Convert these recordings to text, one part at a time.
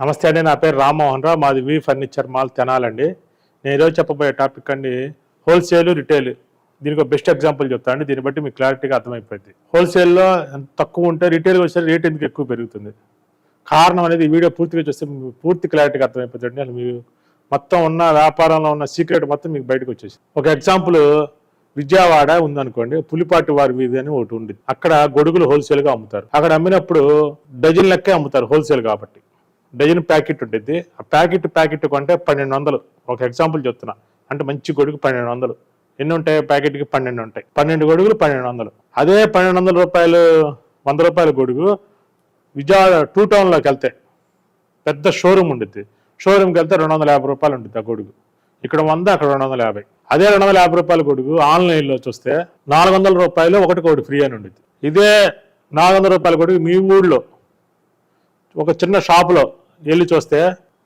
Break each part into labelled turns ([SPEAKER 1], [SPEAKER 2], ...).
[SPEAKER 1] నమస్తే అండి నా పేరు రామ్మోహన్ రావు. మాది వి ఫర్నిచర్ మాల్ తెనాలండి. నేను ఈరోజు చెప్పబోయే టాపిక్ అండి హోల్సేల్ రిటైల్. దీనికి ఒక బెస్ట్ ఎగ్జాంపుల్ చెప్తాను దీన్ని బట్టి మీకు క్లారిటీగా అర్థమైపోయింది హోల్సేల్లో తక్కువ ఉంటే రిటైల్కి వచ్చే రేట్ ఎందుకు ఎక్కువ పెరుగుతుంది? కారణం అనేది ఈ వీడియో పూర్తిగా చూస్తే పూర్తి క్లారిటీగా అర్థమైపోతుంది అసలు మీరు మొత్తం ఉన్న వ్యాపారంలో ఉన్న సీక్రెట్ మొత్తం మీకు బయటకు వచ్చేసి ఒక ఎగ్జాంపుల్ విజయవాడ ఉందనుకోండి పులిపాటి వారి వీధి అని ఒకటి ఉంది అక్కడ గొడుగులు హోల్సేల్గా అమ్ముతారు. అక్కడ అమ్మినప్పుడు డజన్ లెక్కే అమ్ముతారు హోల్సేల్ కాబట్టి. డజన్ ప్యాకెట్ ఉంటుంది ఆ ప్యాకెట్ ప్యాకెట్ కొంటే పన్నెండు వందలు ఒక ఎగ్జాంపుల్ చెప్తున్నా. అంటే మంచి గొడుగు పన్నెండు వందలు ఎన్ని ఉంటాయి ప్యాకెట్కి? పన్నెండు ఉంటాయి పన్నెండు గొడుగులు పన్నెండు వందలు అదే పన్నెండు వందల రూపాయలు వంద రూపాయల గొడుగు విజయవాడ టూ టౌన్లోకి వెళ్తే పెద్ద షోరూమ్ ఉంటుంది షోరూమ్కి వెళ్తే రెండు వందల యాభై రూపాయలు ఉంటుంది ఆ గొడుగు. ఇక్కడ వంద అక్కడ రెండు వందల యాభై. అదే రెండు వందల యాభై రూపాయల గొడుగు ఆన్లైన్లో చూస్తే నాలుగు వందల రూపాయలు ఒకటి ఒకటి ఫ్రీ అని ఉంటుంది ఇదే నాలుగు వందల రూపాయల గొడుగు మీ ఊళ్ళో ఒక చిన్న షాపులో వెళ్ళి చూస్తే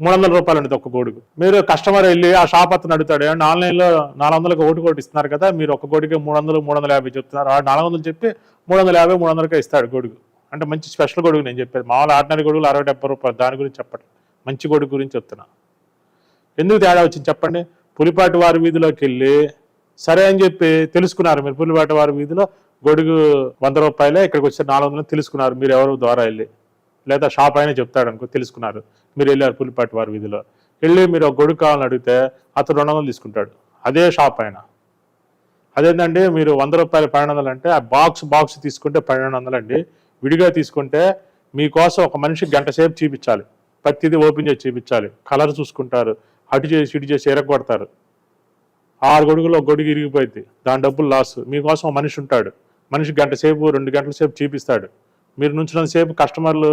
[SPEAKER 1] మూడు వందల రూపాయలు ఉండేది ఒక గొడుగు మీరు కస్టమర్ వెళ్ళి ఆ షాప్ అతను అడుగుతాడు అండ్ ఆన్లైన్లో నాలుగు వందలకు ఒకటి కోటి ఇస్తున్నారు కదా మీరు ఒక గొడుగు మూడు వందలు మూడు వందల యాభై చెప్తున్నారు. ఆ నాలుగు వందలు చెప్పి మూడు వందల యాభై మూడు వందలకే ఇస్తాడు గొడుగు అంటే మంచి స్పెషల్ గొడుగు నేను చెప్పేది. మామూలు ఆర్డినరీ గొడుగులు అరవై డెబ్బై రూపాయలు. దాని గురించి చెప్పండి మంచి గొడుగు గురించి చెప్తున్నా. ఎందుకు తేడా వచ్చింది చెప్పండి? పులిపాటి వారి వీధిలోకి వెళ్ళి సరే అని చెప్పి తెలుసుకున్నారు మీరు పులిపాటి వారి వీధిలో గొడుగు వంద రూపాయలే ఇక్కడికి వచ్చి నాలుగు వందలు తెలుసుకున్నారు. మీరు ఎవరు ద్వారా వెళ్ళి? లేదా షాప్ ఆయన చెప్తాడు అనుకో తెలుసుకున్నారు. మీరు వెళ్ళారు పులిపాటి వారి వీధిలో. వెళ్ళి మీరు ఒక గొడుగు కావాలని అడిగితే అతను రెండు వందలు తీసుకుంటాడు. అదే షాప్ ఆయన. అదేంటండి మీరు వంద రూపాయలు పన్నెండు వందలు అంటే ఆ బాక్స్ బాక్స్ తీసుకుంటే పన్నెండు వందలు అండి. విడిగా తీసుకుంటే మీకోసం ఒక మనిషి గంట సేపు చూపించాలి. ప్రతిదీ ఓపెన్ చేసి చూపించాలి. కలర్ చూసుకుంటారు. అటు చేసి ఇటు చేసి ఎరగొడతారు. ఆరు గొడుగులో గొడుగు ఇరిగిపోయింది. దాని డబ్బులు లాస్. మీకోసం ఒక మనిషి ఉంటాడు. మనిషి గంట సేపు రెండు గంటల సేపు చూపిస్తాడు. మీరు నుంచినంతసేపు కస్టమర్లు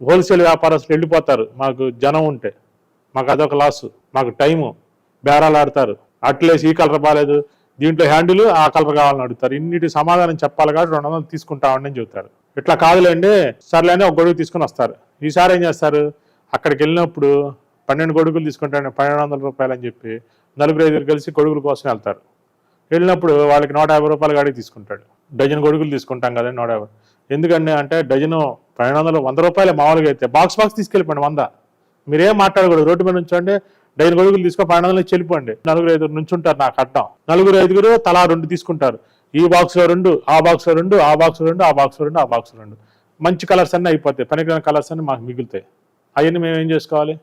[SPEAKER 1] హోల్సేల్ వ్యాపారస్తులు వెళ్ళిపోతారు. మాకు జనం ఉంటే మాకు అదొక లాస్ మాకు టైము బేరాలు ఆడతారు. అట్లేసి ఈ కలర్ బాగాలేదు దీంట్లో హ్యాండిల్ ఆ కలర్ కావాలని అడుగుతారు. ఇన్నిటి సమాధానం చెప్పాలి కాబట్టి రెండు వందలు తీసుకుంటామని చెబుతారు. ఇట్లా కాదులేండి సర్లేని ఒక గొడుగు తీసుకుని వస్తారు. ఈసారి ఏం చేస్తారు? అక్కడికి వెళ్ళినప్పుడు పన్నెండు గొడుగులు తీసుకుంటాను పన్నెండు వందల రూపాయలు అని చెప్పి నలుగురు ఐదుగురు కలిసి గొడుగుల కోసం వెళ్తారు. వెళ్ళినప్పుడు వాళ్ళకి నూట యాభై రూపాయలు గాడికి తీసుకుంటాడు. డజన్ గొడుగులు తీసుకుంటాం కదా నూట యాభై. ఎందుకండి అంటే డజను పన్నెండు వందలు వంద రూపాయలు మామూలుగా అయితే. బాక్స్ బాక్స్ తీసుకెళ్ళిపోండి వంద. మీరేం మాట్లాడకూడదు. రోడ్డు మీద నుంచోండి డజన్ గొడుగులు తీసుకో పన్నెండు వందలు చెల్లిపోండి. నలుగురు ఐదుగురు నుంచుంటారు నాకు అడ్డం నలుగురు ఐదుగురు తలా రెండు తీసుకుంటారు. ఈ బాక్స్లో రెండు ఆ బాక్స్లో రెండు ఆ బాక్స్లో రెండు ఆ బాక్స్లో రెండు ఆ బాక్స్లో రెండు. మంచి కలర్స్ అన్నీ అయిపోతాయి. పనికిరాని కలర్స్ అన్నీ మాకు మిగులుతాయి. అవన్నీ మేము ఏం చేసుకోవాలి?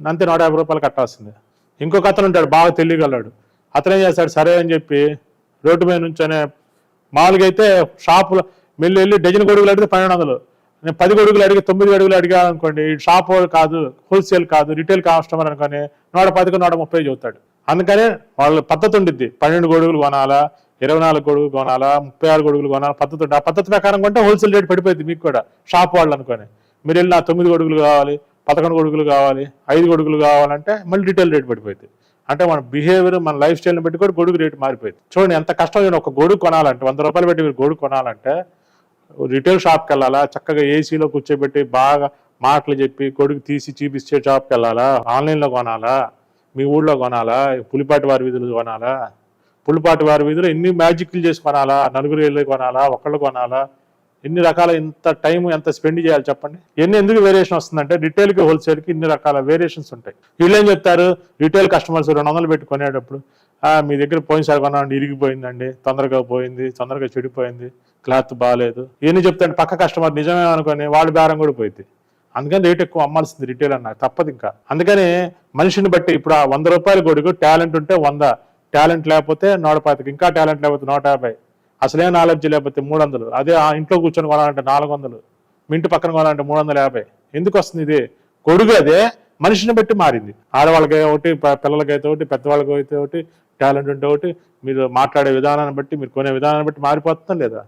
[SPEAKER 1] అంతే నూట యాభై రూపాయలు కట్టాల్సిందే. ఇంకొక అతను ఉంటాడు బాగా తెలియగలడు. అతను ఏం చేస్తాడు? సరే అని చెప్పి రోడ్డు మీద నుంచొనే మామూలుగా అయితే షాపులో వెళ్ళి వెళ్ళి డజన్ గొడుగులు అడిగితే పన్నెండు వందలు. నేను పది గొడుగులు అడిగి తొమ్మిది గొడుగులు అడిగా అనుకోండి షాప్ కాదు హోల్సేల్ కాదు రిటైల్ కస్టమర్ అనుకోని నూట పదికి నూట ముప్పై చెబుతాడు. అందుకనే వాళ్ళ పద్ధతి ఉండిద్ది. పన్నెండు గొడుగులు కొనాలా ఇరవై నాలుగు గొడుగులు కొనాలా ముప్పై ఆరు గొడుగులు కొనాలా పద్ధతి ఉంటుంది ఆ పద్ధతి ప్రకారం కొంటే హోల్సేల్ రేట్ పడిపోయింది మీకు కూడా షాప్ వాళ్ళు అనుకోని. మీరు వెళ్ళి నా తొమ్మిది గొడుగులు కావాలి పదకొండు గొడుగులు కావాలి ఐదు గొడుగులు కావాలంటే మళ్ళీ రిటైల్ రేట్ పడిపోయింది. అంటే మన బిహేవియర్ మన లైఫ్ స్టైల్ని బట్టి కూడా గొడుగు రేటు మారిపోయింది. చూడండి ఎంత కష్టం ఒక గొడుగు కొనాలంటే వంద రూపాయలు పెట్టి మీరు గొడుగు కొనాలంటే రిటైల్ షాప్కి వెళ్ళాలా? చక్కగా ఏసీలో కూర్చోబెట్టి బాగా మాటలు చెప్పి కొడుకు తీసి చూపిస్తే షాప్కి వెళ్ళాలా? ఆన్లైన్లో కొనాలా? మీ ఊళ్ళో కొనాలా? పులిపాటి వారి వీధులు కొనాలా? పులిపాటి వారి వీధులు ఎన్ని మ్యాజిక్లు చేసి కొనాలా? నలుగురు వెళ్ళి కొనాలా? ఒకళ్ళు కొనాలా? ఎన్ని రకాల ఇంత టైం ఎంత స్పెండ్ చేయాలి చెప్పండి? ఎన్ని ఎందుకు వేరియేషన్ వస్తుందంటే రిటైల్కి హోల్సేల్కి ఇన్ని రకాల వేరియేషన్స్ ఉంటాయి. వీళ్ళు ఏం చెప్తారు? రిటైల్ కస్టమర్స్ రెండు వందలు పెట్టి కొనేటప్పుడు మీ దగ్గర పోయినసారి కొనండి ఇరిగిపోయిందండి తొందరగా పోయింది తొందరగా చెడిపోయింది క్లాత్ బాగాలేదు ఇవన్నీ చెప్తాను పక్క కస్టమర్ నిజమే అనుకొని వాళ్ళ బేరం కూడా పోయింది. అందుకని రేట్ ఎక్కువ అమ్మాల్సింది రిటైల్ అన్నారు తప్పదు ఇంకా. అందుకని మనిషిని బట్టి ఇప్పుడు ఆ వంద రూపాయల గొడుగు టాలెంట్ ఉంటే వంద. టాలెంట్ లేకపోతే నూట పాతికి ఇంకా టాలెంట్ లేకపోతే నూట యాభై. అసలే నాలెడ్జ్ లేకపోతే మూడు వందలు అదే ఆ ఇంట్లో కూర్చొని కొనాలంటే నాలుగు వందలు మీ ఇంటి పక్కన కొనాలంటే మూడు వందల యాభై. ఎందుకు వస్తుంది ఇది? గొడుగు అదే మనిషిని బట్టి మారింది. ఆడవాళ్ళకి ఒకటి పిల్లలకి పిల్లలకైతే ఒకటి పెద్దవాళ్ళకి అయితే ఒకటి టాలెంట్ ఉంటే ఒకటి మీరు మాట్లాడే విధానాన్ని బట్టి మీరు కొనే విధానాన్ని బట్టి మారిపోతుందా లేదా?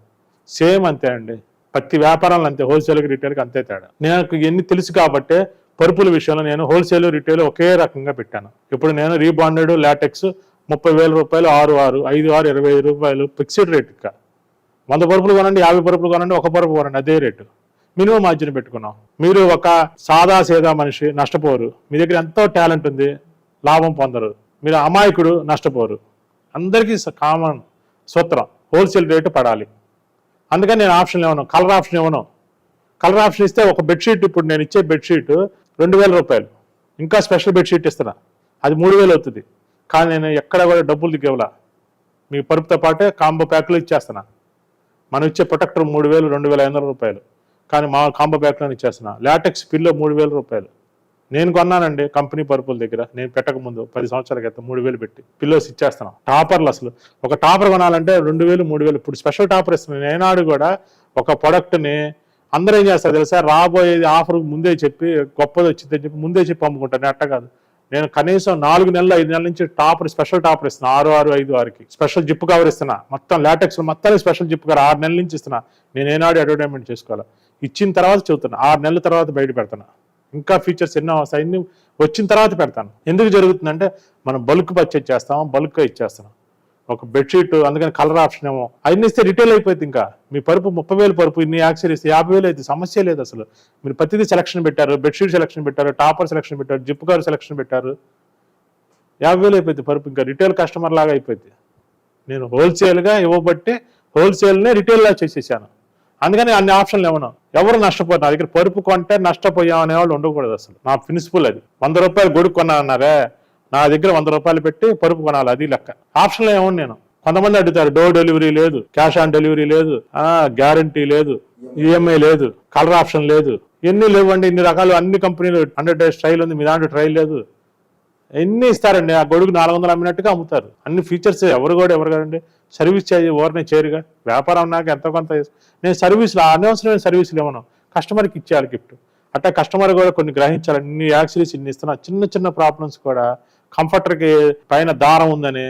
[SPEAKER 1] సేమ్ అంతే అండి. ప్రతి వ్యాపారాలు అంతే హోల్సేల్కి రిటైల్కి అంతే తేడా. నాకు ఎన్ని తెలుసు కాబట్టే పరుపుల విషయంలో నేను హోల్సేల్ రిటైల్ ఒకే రకంగా పెట్టాను. ఇప్పుడు నేను రీబాండెడ్ లాటెక్స్ ముప్పై వేల రూపాయలు ఆరు ఆరు ఐదు ఆరు ఇరవై ఐదు రూపాయలు ఫిక్స్డ్ రేట్ ఇక వంద పరుపులు కొనండి యాభై పరుపులు కొనండి ఒక పరుపు కొనండి అదే రేటు. మినిమం మార్జిన్ పెట్టుకున్నాం. మీరు ఒక సాదా సేదా మనిషి నష్టపోరు. మీ దగ్గర ఎంతో టాలెంట్ ఉంది లాభం పొందరు. మీరు అమాయకుడు నష్టపోరు. అందరికీ కామన్ సూత్రం. హోల్సేల్ రేటు పడాలి. అందుకని నేను ఆప్షన్ ఇవ్వను. కలర్ ఆప్షన్ ఇవ్వను. కలర్ ఆప్షన్ ఇస్తే ఒక బెడ్షీట్ ఇప్పుడు నేను ఇచ్చే బెడ్షీట్ రెండు వేల రూపాయలు. ఇంకా స్పెషల్ బెడ్షీట్ ఇస్తున్నా. అది మూడు వేలు అవుతుంది. కానీ నేను ఎక్కడ కూడా డబ్బులు దిగేవలా మీ పరుపుతో పాటే కాంబో ప్యాక్లు ఇచ్చేస్తున్నా. మనం ఇచ్చే ప్రొటెక్టర్ మూడు వేలు రెండు వేల ఐదు వందల రూపాయలు. కానీ మా కాంబో ప్యాక్లో ఇచ్చేస్తున్నా. లాటెక్స్ పిల్లో మూడు వేల రూపాయలు. నేను కొన్నానండి కంపెనీ పరుపుల దగ్గర. నేను పెట్టక ముందు పది సంవత్సరాల క్రితం మూడు వేలు పెట్టి. పిల్లోస్ ఇచ్చేస్తున్నాం. టాపర్లు అసలు. ఒక టాపర్ కొనాలంటే రెండు వేలు మూడు వేలు. ఇప్పుడు స్పెషల్ టాపర్ ఇస్తున్నాను ఏనాడు కూడా ఒక ప్రొడక్ట్ని అందరూ ఏం చేస్తారు తెలుసా? రాబోయేది ఆఫర్ ముందే చెప్పి గొప్పది వచ్చిందని చెప్పి ముందే చెప్పి అమ్ముకుంటాను అట్ట కాదు. నేను కనీసం నాలుగు నెలలు ఐదు నెలల నుంచి టాపర్ స్పెషల్ టాపర్ ఇస్తున్నా. ఆరు ఆరు ఐదు ఆరుకి. స్పెషల్ జిప్ కవర్ ఇస్తున్నా. మొత్తం లాటెక్స్ మొత్తానికి స్పెషల్ జిప్ కవర్ ఆరు నెలల నుంచి ఇస్తున్నా. నేను ఏనాడు అడ్వర్టైజ్మెంట్ చేసుకోవాలి? ఇచ్చిన తర్వాత చెబుతున్నా. ఆరు నెలల తర్వాత బయట పెడతాను ఇంకా ఫీచర్స్ ఎన్నో అవసరం వచ్చిన తర్వాత పెడతాను. ఎందుకు జరుగుతుందంటే మనం బల్క్ పర్చేజ్ చేస్తాం బల్క్ ఇచ్చేస్తున్నాం. ఒక బెడ్షీట్ అందుకని కలర్ ఆప్షన్ ఏమో. అవన్నీ ఇస్తే రిటైల్ అయిపోయింది ఇంకా. మీ పరుపు ముప్పై వేలు పరుపు ఇన్ని యాక్సరీస్ యాభై వేలు అయితే సమస్య లేదు అసలు. మీరు ప్రతిదీ సెలక్షన్ పెట్టారు బెడ్షీట్ సెలక్షన్ పెట్టారు టాపర్ సెలక్షన్ పెట్టారు జిప్ కవర్ సెలక్షన్ పెట్టారు. యాభై వేలు అయిపోయింది పరుపు ఇంకా. రిటైల్ కస్టమర్ లాగా అయిపోయింది నేను హోల్సేల్గా ఇవ్వబట్టి హోల్సేల్నే రిటైల్లా చేసేసాను. అందుకని అన్ని ఆప్షన్లు ఏమన్నా? ఎవరు నష్టపోయారు నా దగ్గర పరుపు కొంటే నష్టపోయాం అనేవాళ్ళు ఉండకూడదు అసలు. నా ప్రిన్సిపల్ అది. వంద రూపాయలు గొడుగు కొన్నానన్నారే నా దగ్గర వంద రూపాయలు పెట్టి పరుపు కొనాలి అది లెక్క. ఆప్షన్లో ఏమో నేను? కొంతమంది అడుగుతారు డోర్ డెలివరీ లేదు క్యాష్ ఆన్ డెలివరీ లేదు గ్యారంటీ లేదు ఈఎంఐ లేదు కలర్ ఆప్షన్ లేదు. ఎన్ని లేవండి ఇన్ని రకాలు అన్ని కంపెనీలు హండ్రెడ్ డేస్ ట్రైల్ ఉంది మీ దాంట్లో ట్రైల్ లేదు. ఎన్ని ఇస్తారండి? ఆ గొడుగు నాలుగు వందలు అమ్మినట్టుగా అమ్ముతారు. అన్ని ఫీచర్స్ ఎవరు కూడా ఎవరు కదండి. సర్వీస్ చేయ ఎవరిని చేరుగా వ్యాపారం నాకు ఎంతో కొంత నేను సర్వీసులు అనవసరమైన సర్వీసులు ఏమన్నా కస్టమర్కి ఇచ్చేయాలి గిఫ్ట్ అట్లా కస్టమర్ కూడా కొన్ని గ్రహించాలి. ఇన్ని యాక్సిరీస్ ఇన్ని ఇస్తున్నా. చిన్న చిన్న ప్రాబ్లమ్స్ కూడా కంఫర్టర్కి పైన దారం ఉందని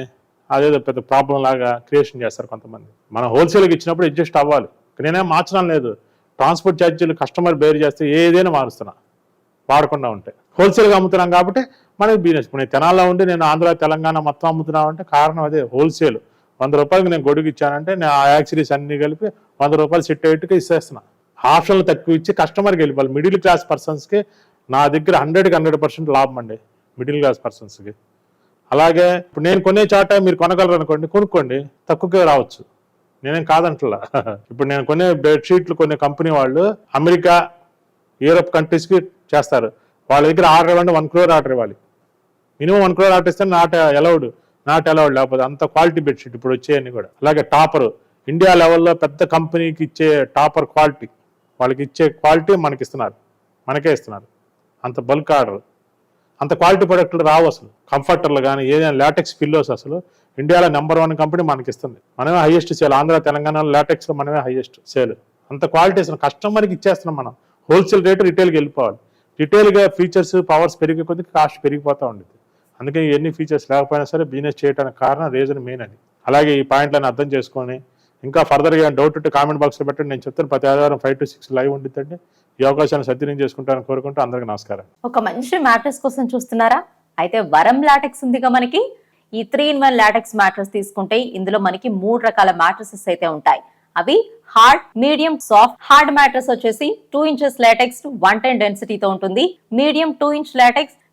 [SPEAKER 1] అదేదో పెద్ద ప్రాబ్లం లాగా క్రియేషన్ చేస్తారు కొంతమంది. మనం హోల్సేల్కి ఇచ్చినప్పుడు అడ్జస్ట్ అవ్వాలి. నేనేం మార్చడం లేదు. ట్రాన్స్పోర్ట్ ఛార్జీలు కస్టమర్ బేర్ చేస్తే ఏదైనా మారుస్తున్నా. వాడకుండా ఉంటే. హోల్సేల్గా అమ్ముతున్నాం కాబట్టి మనకి బిజినెస్ ఇప్పుడు నేను తెనాల్లో ఉండి నేను ఆంధ్ర తెలంగాణ మొత్తం అమ్ముతున్నామంటే కారణం అదే హోల్సేల్ వంద రూపాయలకి నేను గొడుగు ఇచ్చానంటే నేను ఆ యాక్సిరీస్ అన్ని కలిపి వంద రూపాయలు సెట్ అయ్యేట్టుగా ఇచ్చేస్తున్నా. ఆప్షన్లు తక్కువ ఇచ్చి కస్టమర్కి వెళ్ళిపోవాలి. మిడిల్ క్లాస్ పర్సన్స్కి నా దగ్గర హండ్రెడ్కి హండ్రెడ్ పర్సెంట్ లాభం అండి మిడిల్ క్లాస్ పర్సన్స్కి అలాగే ఇప్పుడు నేను కొనే చాట మీరు కొనగలరు అనుకోండి కొనుక్కోండి తక్కువకే రావచ్చు. నేనేం కాదంటలా. ఇప్పుడు నేను కొనే బెడ్షీట్లు కొనే కంపెనీ వాళ్ళు అమెరికా యూరోప్ కంట్రీస్కి చేస్తారు. వాళ్ళ దగ్గర ఆర్డర్ ఇవ్వండి వన్ క్రోర్ ఆర్డర్ ఇవ్వాలి. మినిమం వన్ క్రోర్ ఆర్డర్ ఇస్తే నాట్ అలౌడ్ నాట్ అలౌడ్ లేకపోతే అంత క్వాలిటీ బెడ్షీట్ ఇప్పుడు వచ్చేయని కూడా. అలాగే టాపర్. ఇండియా లెవెల్లో పెద్ద కంపెనీకి ఇచ్చే టాపర్ క్వాలిటీ వాళ్ళకి ఇచ్చే క్వాలిటీ మనకి ఇస్తున్నారు. మనకే ఇస్తున్నారు. అంత బల్క్ ఆర్డర్ అంత క్వాలిటీ ప్రొడక్ట్లు రావు అసలు. కంఫర్టర్లు కానీ ఏదైనా లాటెక్స్ పిల్లోస్ అసలు ఇండియాలో నెంబర్ వన్ కంపెనీ మనకి ఇస్తుంది. మనమే హైయెస్ట్ సేల్ ఆంధ్ర తెలంగాణలో లాటెక్స్లో మనమే హైయెస్ట్ సేల్ అంత క్వాలిటీ ఇస్తున్నాం కస్టమర్కి ఇచ్చేస్తున్నాం మనం. హోల్సేల్ రేటు రిటైల్కి వెళ్ళిపోవాలి. రిటైల్గా ఫీచర్స్ పవర్స్ పెరిగే కొద్ది కాస్ట్ పెరిగిపోతూ ఉండేది అందుకే ఎన్ని ఫీచర్స్ లేకపోయినా సరే బిజినెస్ చేయడానికి కారణం రీజన్ మెయిన్ అది. అలాగే ఈ పాయింట్లను అర్థం చేసుకొని ఇంకా ఫర్దర్గా డౌట్ ఉంటే కామెంట్ బాక్స్లో పెట్టండి. నేను చెప్తాను ప్రతి ఆదివారం ఫైవ్ టు సిక్స్ లైవ్ ఉండిద్దండి. ఈ అవకాశాన్ని సద్వినియోగం చేసుకుంటానని కోరుకుంటూ అందరికీ నమస్కారం.
[SPEAKER 2] ఒక మంచి మ్యాట్రెస్ కోసం చూస్తున్నారా? అయితే వరం లాటెక్స్ ఉందిగా మనకి. ఈ three in one latex mattress తీసుకుంటే ఇందులో మనకి మూడు రకాల మ్యాట్రసెస్ అయితే ఉంటాయి. అవి hard medium soft hard mattress వచ్చేసి two inches latex one ten డెన్సిటీతో ఉంటుంది. Medium two inch latex